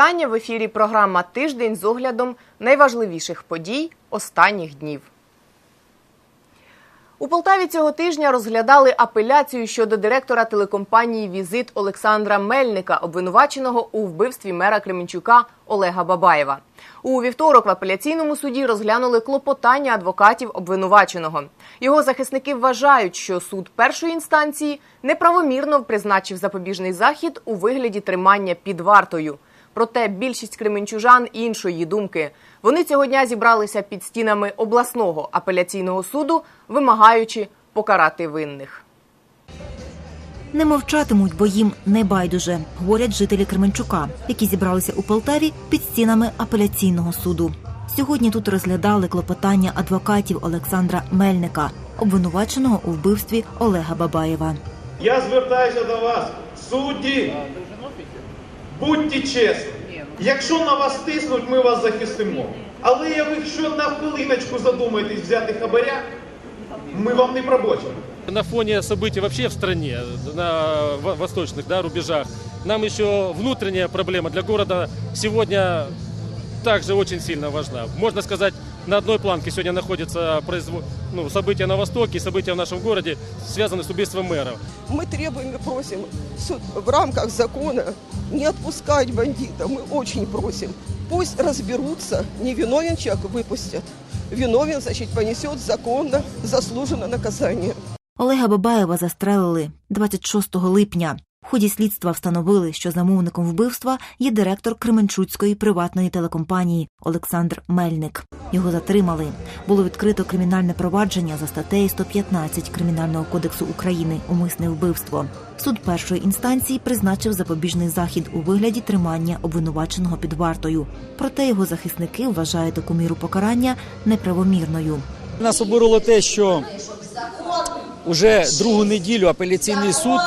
Вітання в ефірі. Програма Тиждень з оглядом найважливіших подій останніх днів. У Полтаві цього тижня розглядали апеляцію щодо директора телекомпанії Візит Олександра Мельника, обвинуваченого у вбивстві мера Кременчука Олега Бабаєва. У вівторок в апеляційному суді розглянули клопотання адвокатів обвинуваченого. Його захисники вважають, що суд першої інстанції неправомірно призначив запобіжний захід у вигляді тримання під вартою. Проте більшість кременчужан іншої думки. Вони цього дня зібралися під стінами обласного апеляційного суду, вимагаючи покарати винних. Не мовчатимуть, бо їм не байдуже, говорять жителі Кременчука, які зібралися у Полтаві під стінами апеляційного суду. Сьогодні тут розглядали клопотання адвокатів Олександра Мельника, обвинуваченого у вбивстві Олега Бабаєва. Я звертаюся до вас, судді. Будьте чесні. Якщо на вас тиснуть, ми вас захистимо. Але якщо на хвилиночку задумаєтесь взяти хабаря, ми вам не пробачимо. На фоне событий вообще в стране, на во- восточных да, рубежах, нам еще внутренняя проблема для города сегодня также очень сильно важна. Можно сказать, на одной планке сегодня находятся произво- ну, события на Востоке и события в нашем городе, связанные с убийством мэров. Мы требуем и просим суд в рамках закона не отпускать бандита. Мы очень просим. Пусть разберутся, невиновен человек выпустят. Виновен, значит, понесет законно заслуженное наказание. Олега Бабаєва застрелили 26 липня. Ході слідства встановили, що замовником вбивства є директор Кременчуцької приватної телекомпанії Олександр Мельник. Його затримали. Було відкрито кримінальне провадження за статтею 115 Кримінального кодексу України Умисне вбивство. Суд першої інстанції призначив запобіжний захід у вигляді тримання обвинуваченого під вартою. Проте його захисники вважають таку міру покарання неправомірною. Нас обурило те, що уже другу неділю апеляційний суд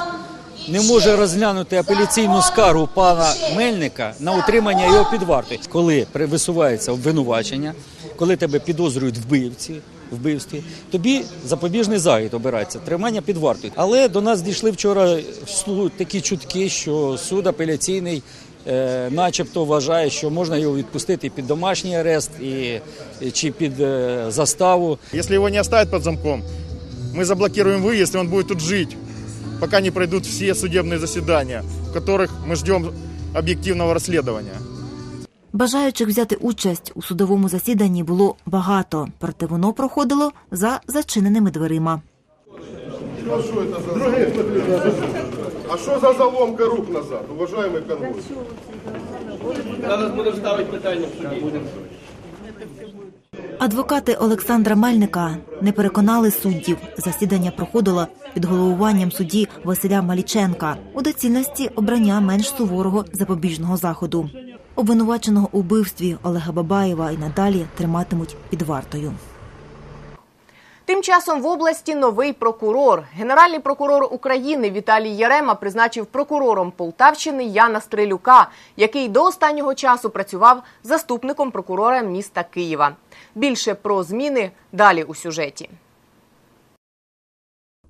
не може розглянути апеляційну скаргу пана Мельника на утримання його під вартою. Коли висувається обвинувачення, коли тебе підозрюють вбивці, вбивстві, тобі запобіжний захід обирається, тримання під вартою. Але до нас дійшли вчора такі чутки, що суд апеляційний. Е, начебто вважає, що можна його відпустити під домашній арест і, і- чи під е, заставу. Если его не оставят под замком, мы заблокируем выезд, и он будет тут жить, пока не пройдут все судебные заседания, в которых мы ждем объективного расследования. Бажаючих взяти участь у судовому засіданні було багато, проте воно проходило за зачиненими дверима. А що за заломка рук назад, уважаемый конвой? Адвокати Олександра Мельника не переконали суддів. Засідання проходило під головуванням судді Василя Маліченка у доцільності обрання менш суворого запобіжного заходу. Обвинуваченого у вбивстві Олега Бабаєва і надалі триматимуть під вартою. Тим часом в області новий прокурор. Генеральний прокурор України Віталій Ярема призначив прокурором Полтавщини Яна Стрелюка, який до останнього часу працював заступником прокурора міста Києва. Більше про зміни далі у сюжеті.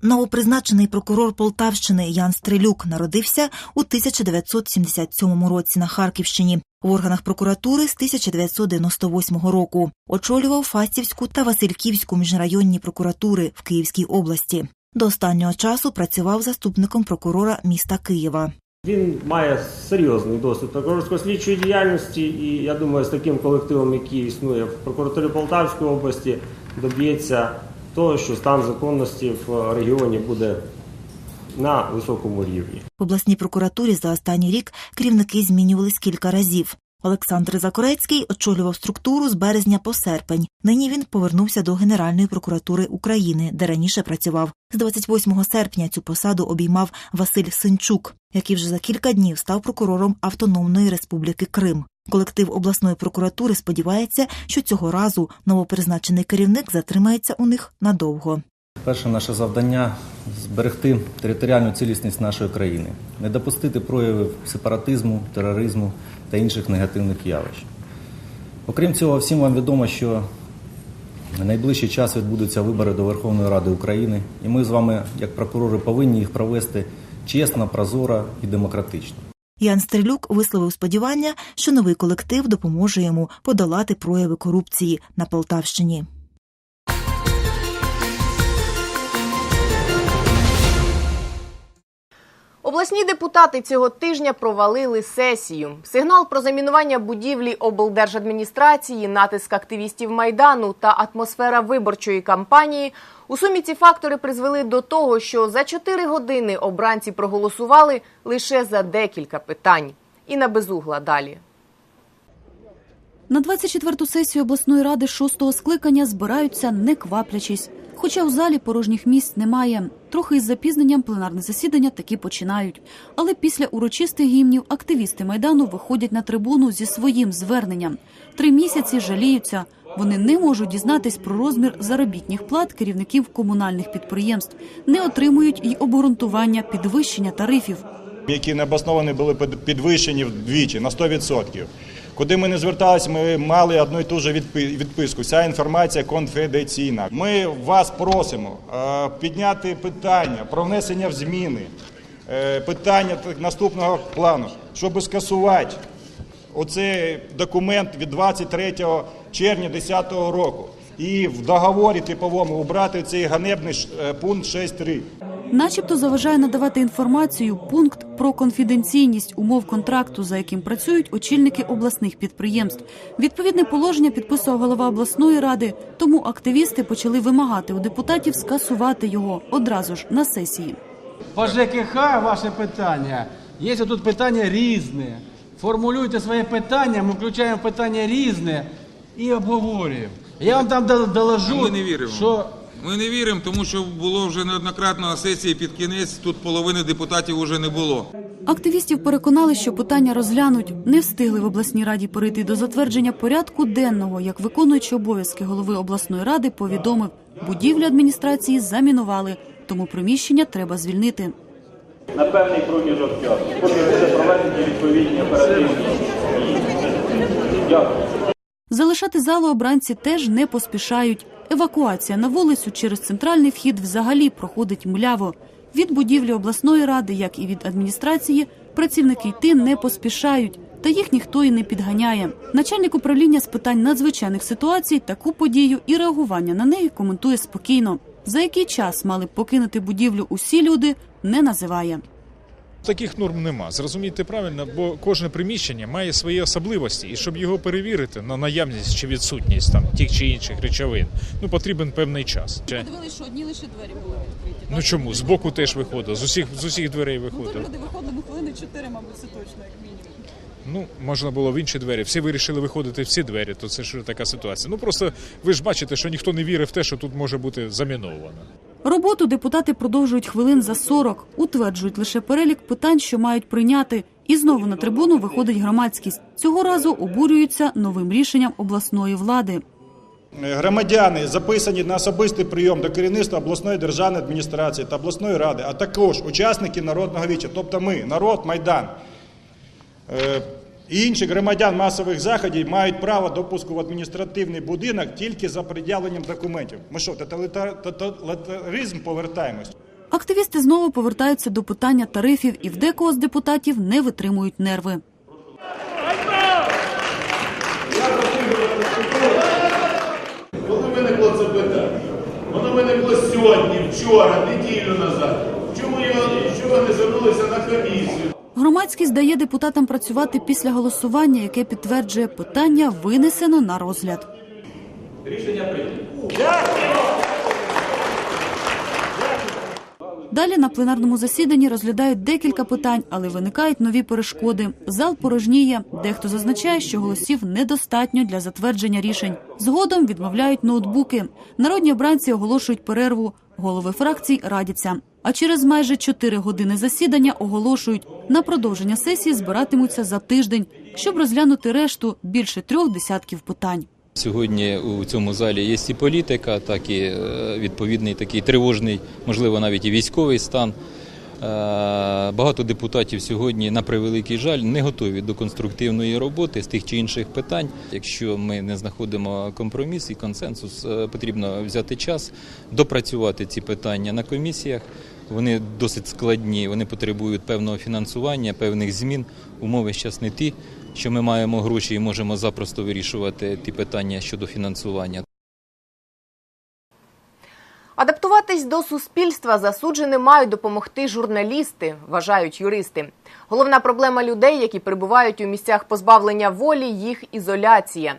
Новопризначений прокурор Полтавщини Ян Стрелюк народився у 1977 році на Харківщині. В органах прокуратури з 1998 року очолював Фастівську та Васильківську міжрайонні прокуратури в Київській області. До останнього часу працював заступником прокурора міста Києва. Він має серйозний досвід прокурорсько-слідчої діяльності, і я думаю, з таким колективом, який існує в прокуратурі Полтавської області, доб'ється того, що стан законності в регіоні буде на високому рівні. В обласній прокуратурі за останній рік керівники змінювались кілька разів. Олександр Закорецький очолював структуру з березня по серпень. Нині він повернувся до Генеральної прокуратури України, де раніше працював. З 28 серпня цю посаду обіймав Василь Синчук, який вже за кілька днів став прокурором Автономної Республіки Крим. Колектив обласної прокуратури сподівається, що цього разу новопризначений керівник затримається у них надовго. Перше наше завдання зберегти територіальну цілісність нашої країни, не допустити проявів сепаратизму, тероризму та інших негативних явищ. Окрім цього, всім вам відомо, що найближчий час відбудуться вибори до Верховної Ради України, і ми з вами, як прокурори, повинні їх провести чесно, прозоро і демократично. Ян Стрелюк висловив сподівання, що новий колектив допоможе йому подолати прояви корупції на Полтавщині. Обласні депутати цього тижня провалили сесію. Сигнал про замінування будівлі облдержадміністрації, натиск активістів майдану та атмосфера виборчої кампанії. У сумі ці фактори призвели до того, що за 4 години обранці проголосували лише за декілька питань. Інна Безугла далі. На 24-ту сесію обласної ради шостого скликання збираються не кваплячись. Хоча у залі порожніх місць немає. Трохи із запізненням пленарне засідання таки починають. Але після урочистих гімнів активісти майдану виходять на трибуну зі своїм зверненням. Три місяці жаліються. Вони не можуть дізнатись про розмір заробітних плат керівників комунальних підприємств, не отримують й обґрунтування підвищення тарифів. які необосновані були під- підвищені вдвічі на 100%. Куди ми не зверталися, ми мали одну і ту ж відпи- відписку. Вся інформація конфіденційна. Ми вас просимо е, підняти питання про внесення в зміни, е, питання наступного плану, щоб скасувати оцей документ від 23 червня 2010 року. І в договорі типовому убрати цей ганебний е, пункт 6.3. Начебто заважає надавати інформацію пункт про конфіденційність умов контракту, за яким працюють очільники обласних підприємств. Відповідне положення підписував голова обласної ради, тому активісти почали вимагати у депутатів скасувати його одразу ж на сесії. По ЖКХ ваше питання. Є тут питання різне. Формулюйте своє питання, ми включаємо питання різне і обговорюємо. Я вам там до- доложу, що Ми не віримо, тому що було вже неоднократно на сесії під кінець, тут половини депутатів вже не було. Активістів переконали, що питання розглянуть. Не встигли в обласній раді перейти до затвердження порядку денного, як виконуючи обов'язки голови обласної ради, повідомив, будівлю адміністрації замінували, тому приміщення треба звільнити. на певний проміжок часу, поки буде проведені відповідні оперативні. Дякую. Залишати залу обранці теж не поспішають. Евакуація на вулицю через центральний вхід взагалі проходить мляво. Від будівлі обласної ради, як і від адміністрації, працівники йти не поспішають, та їх ніхто і не підганяє. Начальник управління з питань надзвичайних ситуацій таку подію і реагування на неї коментує спокійно. За який час мали покинути будівлю усі люди, не називає. Таких норм нема. Зрозумійте правильно, бо кожне приміщення має свої особливості, і щоб його перевірити на наявність чи відсутність там тих чи інших речовин, ну потрібен певний час. Подивилися, що одні лише двері були відкриті. Ну чому? З боку теж виходить, з усіх з усіх дверей виходить. виходили, ну хвилини чотири, мабуть, це точно, як мінімум. Ну можна було в інші двері. Всі вирішили виходити в ці двері. То це ж така ситуація. Ну просто ви ж бачите, що ніхто не вірив в те, що тут може бути заміновано. Роботу депутати продовжують хвилин за 40, утверджують лише перелік питань, що мають прийняти. І знову на трибуну виходить громадськість. Цього разу обурюються новим рішенням обласної влади. Громадяни записані на особистий прийом до керівництва обласної державної адміністрації та обласної ради, а також учасники народного віча, тобто ми, народ, майдан. Е, І інші громадян масових заходів мають право допуску в адміністративний будинок тільки за пред'явленням документів. Ми що, тоталітар- тоталітаризм повертаємось? Активісти знову повертаються до питання тарифів і в декого з депутатів не витримують нерви. Коли виникло це питання? Воно виникло сьогодні, вчора, неділю назад. Чому його, не звернулися на комісію? Громадськість дає депутатам працювати після голосування, яке підтверджує питання винесено на розгляд. Рішення прийнято. Далі на пленарному засіданні розглядають декілька питань, але виникають нові перешкоди. Зал порожніє. Дехто зазначає, що голосів недостатньо для затвердження рішень. Згодом відмовляють ноутбуки. Народні обранці оголошують перерву. Голови фракцій радяться. А через майже чотири години засідання оголошують на продовження сесії збиратимуться за тиждень, щоб розглянути решту більше трьох десятків питань. Сьогодні у цьому залі є і політика, так і е, відповідний такий тривожний, можливо, навіть і військовий стан. багато депутатів сьогодні, на превеликий жаль, не готові до конструктивної роботи з тих чи інших питань. Якщо ми не знаходимо компроміс і консенсус, е, потрібно взяти час, допрацювати ці питання на комісіях. Вони досить складні, вони потребують певного фінансування, певних змін. Умови зараз не ті, що ми маємо гроші і можемо запросто вирішувати ті питання щодо фінансування. Адаптуватись до суспільства засудженим мають допомогти журналісти, вважають юристи. Головна проблема людей, які перебувають у місцях позбавлення волі, їх ізоляція.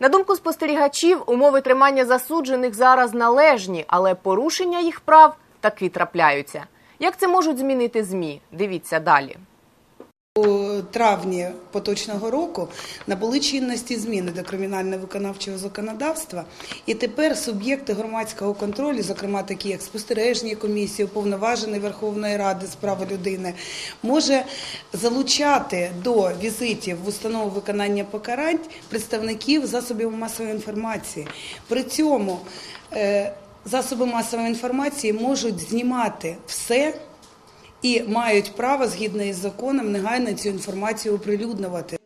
На думку спостерігачів, умови тримання засуджених зараз належні, але порушення їх прав таки трапляються. Як це можуть змінити змі? Дивіться далі. У травні поточного року набули чинності зміни до кримінально-виконавчого законодавства, і тепер суб'єкти громадського контролю, зокрема такі як спостережні комісії, уповноважений Верховної Ради з прав людини, може залучати до візитів в установу виконання покарань представників засобів масової інформації. При цьому е, засоби масової інформації можуть знімати все і мають право згідно із законом негайно цю інформацію оприлюднювати.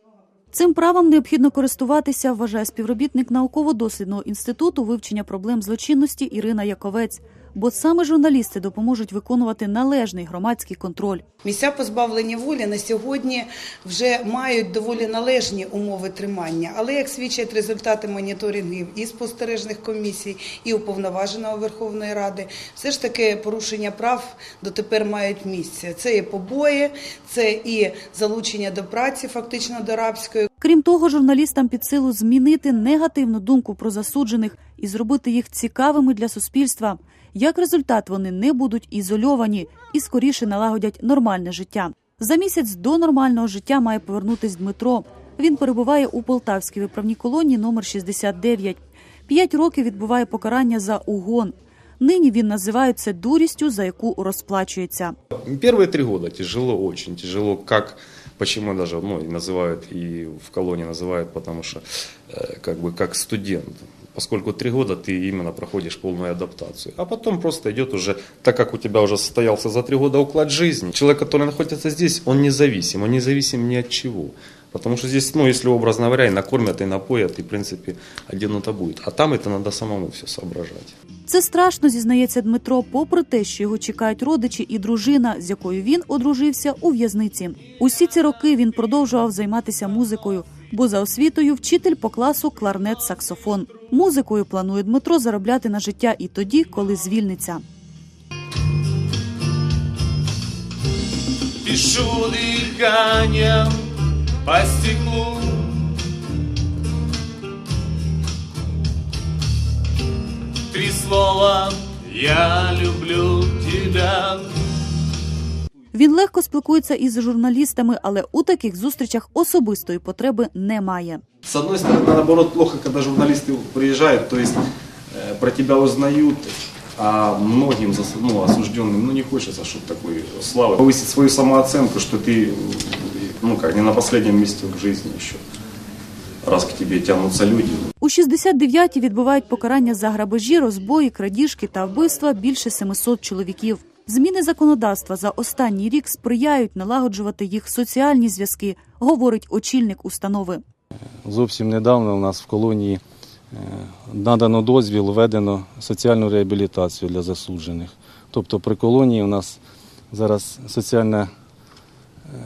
Цим правом необхідно користуватися, вважає співробітник науково-дослідного інституту вивчення проблем злочинності Ірина Яковець. Бо саме журналісти допоможуть виконувати належний громадський контроль. Місця позбавлення волі на сьогодні вже мають доволі належні умови тримання, але як свідчать результати моніторингів і спостережних комісій, і уповноваженого Верховної Ради, все ж таки порушення прав дотепер мають місце. Це і побої, це і залучення до праці, фактично до рабської. Крім того, журналістам під силу змінити негативну думку про засуджених і зробити їх цікавими для суспільства. Як результат, вони не будуть ізольовані і скоріше налагодять нормальне життя. За місяць до нормального життя має повернутись Дмитро. Він перебуває у Полтавській виправній колонії номер 69. П'ять років відбуває покарання за угон. Нині він називає це дурістю, за яку розплачується. Первые три года тяжело, очень тяжело, как почему даже ну, и называют и в колонии называют, потому что э, как бы как студент, поскольку три года ты именно проходишь полную адаптацию, а потом просто идет уже, так как у тебя уже состоялся за три года уклад жизни, человек, который находится здесь, он независим, он независим ни от чего. Потому что здесь, ну, если образно говоря, и накормят, и напоят, и, в принципе, оденуто будет. А там это надо самому все соображать. Це страшно, зізнається Дмитро, попри те, що його чекають родичі і дружина, з якою він одружився у в'язниці. Усі ці роки він продовжував займатися музикою, бо за освітою вчитель по класу кларнет-саксофон. Музикою планує Дмитро заробляти на життя і тоді, коли звільниться. Пишу дыханием по стеклу Три слова «Я люблю тебя» Він легко спілкується із журналістами, але у таких зустрічах особистої потреби немає. С одной стороны, наоборот, плохо, когда журналисты приезжают, то есть э, про тебя узнают, а многим зас- ну, осужденным ну, не хочется, чтобы такой славы. Повысить свою самооценку, что ты э, ну, как, не на последнем месте в жизни еще. Раз к тебе тянутся люди. У 69-ті відбувають покарання за грабежі, розбої, крадіжки та вбивства більше 700 чоловіків. Зміни законодавства за останній рік сприяють налагоджувати їх соціальні зв'язки, говорить очільник установи. Зовсім недавно у нас в колонії е, надано дозвіл, введено соціальну реабілітацію для засуджених. Тобто при колонії у нас зараз соціальна е,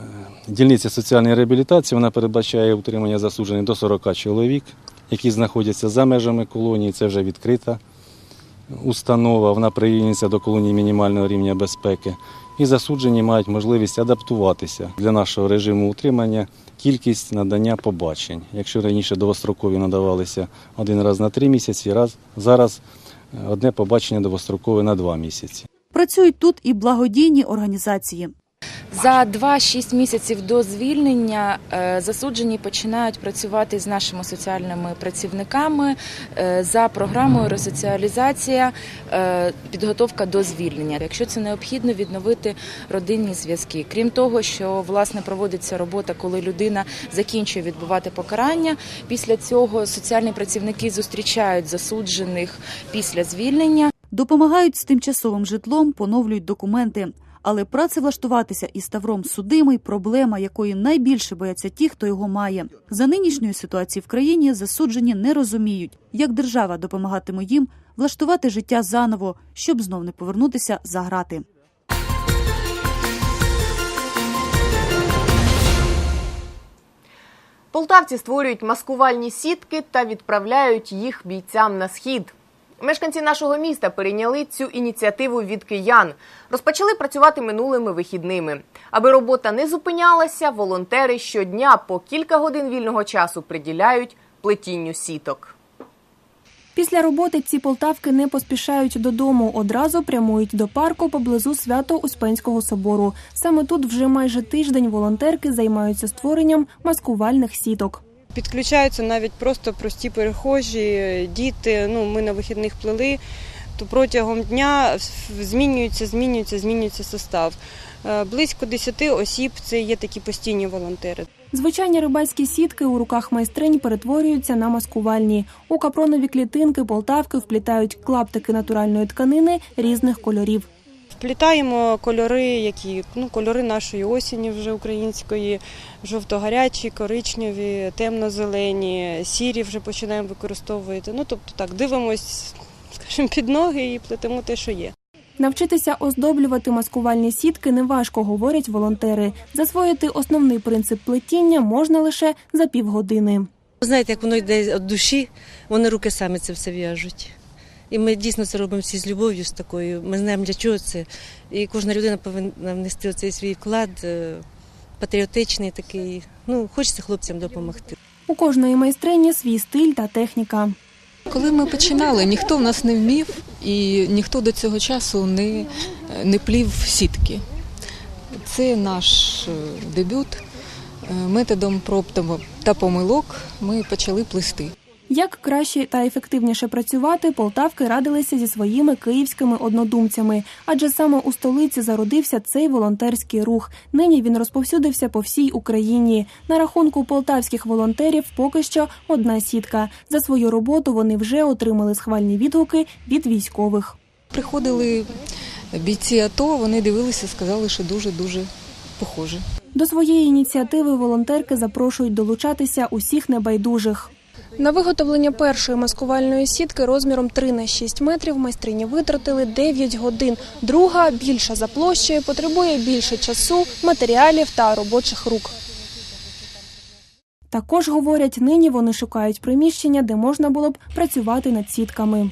дільниця соціальної реабілітації вона передбачає утримання засуджених до 40 чоловік, які знаходяться за межами колонії. Це вже відкрита установа, вона приєднується до колонії мінімального рівня безпеки. І засуджені мають можливість адаптуватися для нашого режиму утримання. Кількість надання побачень. Якщо раніше довгострокові надавалися один раз на три місяці, раз зараз е, одне побачення довгострокове на два місяці. Працюють тут і благодійні організації. За 2-6 місяців до звільнення е, засуджені починають працювати з нашими соціальними працівниками е, за програмою ресоціалізація, е, підготовка до звільнення. Якщо це необхідно, відновити родинні зв'язки. Крім того, що власне проводиться робота, коли людина закінчує відбувати покарання. Після цього соціальні працівники зустрічають засуджених після звільнення. Допомагають з тимчасовим житлом, поновлюють документи. Але працевлаштуватися із Ставром судимий проблема, якої найбільше бояться ті, хто його має. За нинішньої ситуації в країні засуджені не розуміють, як держава допомагатиме їм влаштувати життя заново, щоб знов не повернутися за грати. Полтавці створюють маскувальні сітки та відправляють їх бійцям на схід. Мешканці нашого міста перейняли цю ініціативу від киян. Розпочали працювати минулими вихідними. Аби робота не зупинялася, волонтери щодня по кілька годин вільного часу приділяють плетінню сіток. Після роботи ці полтавки не поспішають додому, одразу прямують до парку поблизу Свято-Успенського собору. Саме тут вже майже тиждень волонтерки займаються створенням маскувальних сіток. Підключаються навіть просто прості перехожі, діти. Ну, ми на вихідних плели, то протягом дня змінюється, змінюється, змінюється состав. Е, Близько 10 осіб це є такі постійні волонтери. Звичайні рибальські сітки у руках майстринь перетворюються на маскувальні. У капронові клітинки полтавки вплітають клаптики натуральної тканини різних кольорів. Вплітаємо кольори, які ну, кольори нашої осені вже української, жовто-гарячі, коричневі, темно-зелені, сірі вже починаємо використовувати. Ну тобто так, дивимось, скажімо, під ноги і плетемо те, що є. Навчитися оздоблювати маскувальні сітки неважко, говорять волонтери. Засвоїти основний принцип плетіння можна лише за півгодини. Знаєте, як воно йде від душі, вони руки самі це все в'яжуть. І ми дійсно це робимо всі з любов'ю, з такою. Ми знаємо, для чого це. І кожна людина повинна внести цей свій вклад е, патріотичний такий. Ну, хочеться хлопцям допомогти. У кожної майстрині свій стиль та техніка. Коли ми починали, ніхто в нас не вмів і ніхто до цього часу не, не плів сітки. Це наш е, дебют. Е, Методом проб та помилок ми почали плести. Як краще та ефективніше працювати, полтавки радилися зі своїми київськими однодумцями, адже саме у столиці зародився цей волонтерський рух. Нині він розповсюдився по всій Україні. На рахунку полтавських волонтерів поки що одна сітка. За свою роботу вони вже отримали схвальні відгуки від військових. Приходили бійці АТО, вони дивилися, сказали, що дуже-дуже похоже. До своєї ініціативи волонтерки запрошують долучатися усіх небайдужих. На виготовлення першої маскувальної сітки розміром 3 на 6 метрів майстрині витратили 9 годин. Друга, більша за площею, потребує більше часу, матеріалів та робочих рук. Також говорять, нині вони шукають приміщення, де можна було б працювати над сітками.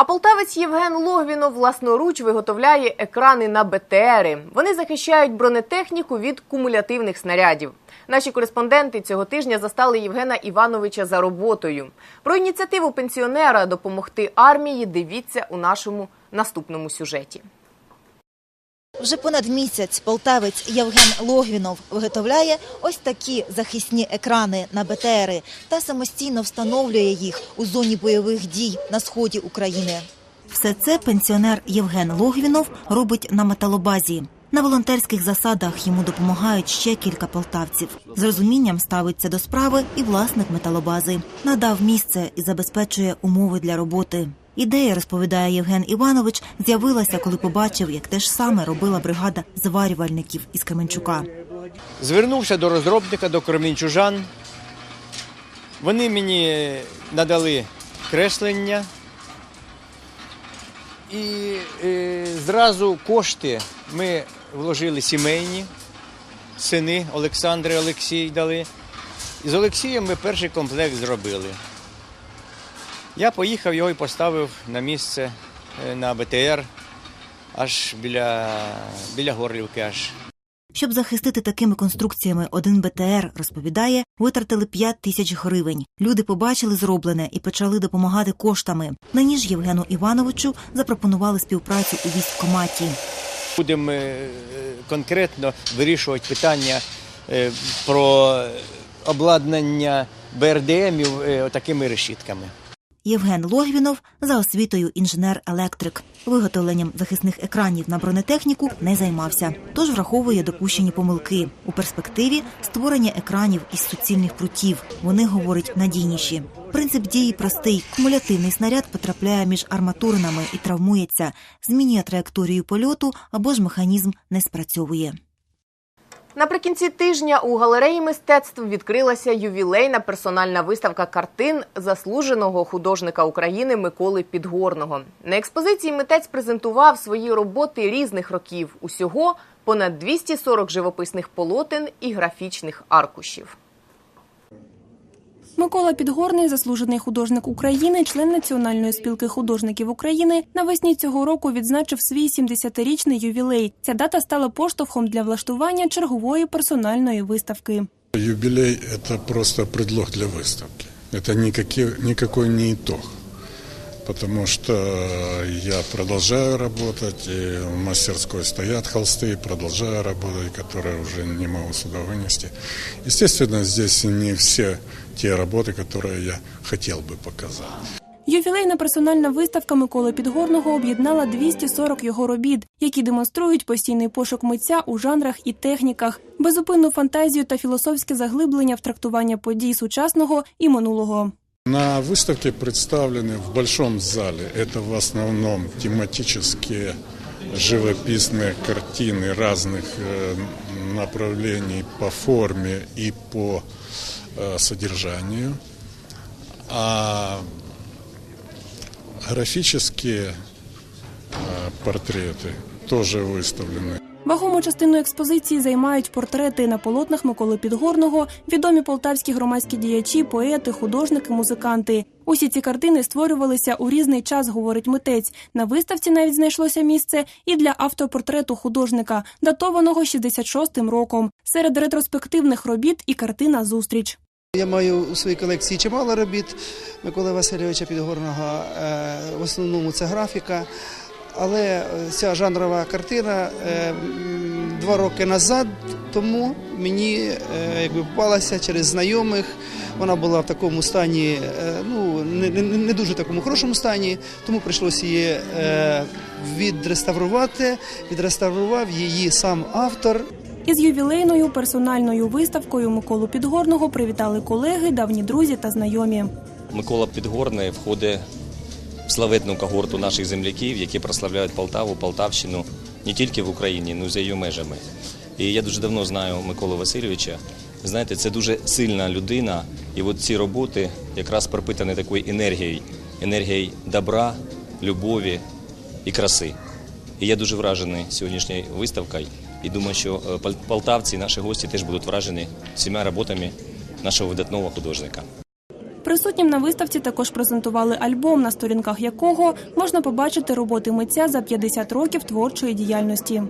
А полтавець Євген Логвінов власноруч виготовляє екрани на БТРи. Вони захищають бронетехніку від кумулятивних снарядів. Наші кореспонденти цього тижня застали Євгена Івановича за роботою. Про ініціативу пенсіонера допомогти армії дивіться у нашому наступному сюжеті. Вже понад місяць полтавець Євген Логвінов виготовляє ось такі захисні екрани на БТРи та самостійно встановлює їх у зоні бойових дій на сході України. Все це пенсіонер Євген Логвінов робить на металобазі. На волонтерських засадах йому допомагають ще кілька полтавців. З розумінням ставиться до справи і власник металобази. Надав місце і забезпечує умови для роботи. Ідея, розповідає Євген Іванович, з'явилася, коли побачив, як те ж саме робила бригада зварювальників із Кременчука. Звернувся до розробника, до кремінчужан. Вони мені надали креслення. І е, зразу кошти ми вложили сімейні, сини Олександр і Олексій дали. І з Олексієм ми перший комплект зробили. Я поїхав його і поставив на місце е, на БТР, аж біля, біля Горлівки аж. Щоб захистити такими конструкціями один БТР, розповідає, витратили 5 тисяч гривень. Люди побачили зроблене і почали допомагати коштами. Нині ж Євгену Івановичу запропонували співпрацю у військкоматі. Будемо е, конкретно вирішувати питання е, про обладнання БРДМів такими решітками. Євген Логвінов за освітою інженер-електрик. Виготовленням захисних екранів на бронетехніку не займався, тож враховує допущені помилки. У перспективі створення екранів із суцільних прутів. Вони говорить надійніші. Принцип дії простий: кумулятивний снаряд потрапляє між арматуринами і травмується, змінює траєкторію польоту або ж механізм не спрацьовує. Наприкінці тижня у галереї мистецтв відкрилася ювілейна персональна виставка картин заслуженого художника України Миколи Підгорного. На експозиції митець презентував свої роботи різних років. Усього понад 240 живописних полотен і графічних аркушів. Микола Підгорний, заслужений художник України, член Національної спілки художників України, навесні цього року відзначив свій 70-річний ювілей. Ця дата стала поштовхом для влаштування чергової персональної виставки. Юбилей – это просто предлог для выставки. Это никакие, никакой не итог. Потому что я продолжаю работать, и в мастерской стоят холсты, продолжаю работать, которые уже не могу сюда вынести. Естественно, здесь не все те работы, которые я хотел бы показать. Ювілейна персональна виставка Миколи Підгорного об'єднала 240 його робіт, які демонструють постійний пошук митця у жанрах і техніках, безупинну фантазію та філософське заглиблення в трактування подій сучасного і минулого. На выставке представлены в большом зале, это в основном тематические живописные картины разных э, направлений по форме и по э, содержанию. А графические э, портреты тоже выставлены. Вагому частину експозиції займають портрети на полотнах Миколи Підгорного, відомі полтавські громадські діячі, поети, художники, музиканти. Усі ці картини створювалися у різний час, говорить митець. На виставці навіть знайшлося місце і для автопортрету художника, датованого 66-м роком. Серед ретроспективних робіт і картина Зустріч. Я маю у своїй колекції чимало робіт Миколи Васильовича Підгорного. Е, В основному це графіка. Але е, ця жанрова картина е, два роки назад тому мені е, якби попалася через знайомих. Вона була в такому стані, ну не, не, не дуже такому хорошому стані, тому прийшлося її відреставрувати. Відреставрував її сам автор. Із ювілейною персональною виставкою Миколу Підгорного привітали колеги, давні друзі та знайомі. Микола Підгорний входить славетну когорту наших земляків, які прославляють Полтаву, Полтавщину не тільки в Україні, але й за її межами. І я дуже давно знаю Миколу Васильовича. Знаєте, це дуже сильна людина, і от ці роботи якраз пропитані такою енергією, енергією добра, любові і краси. І я дуже вражений сьогоднішньою виставкою. І думаю, що е, полтавці, наші гості теж будуть вражені всіма роботами нашого видатного художника. Присутнім на виставці також презентували альбом, на сторінках якого можна побачити роботи митця за 50 років творчої діяльності.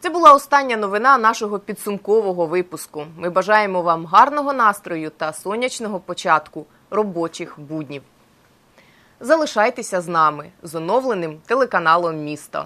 Це була остання новина нашого підсумкового випуску. Ми бажаємо вам гарного настрою та сонячного початку робочих буднів. Залишайтеся з нами з оновленим телеканалом Місто.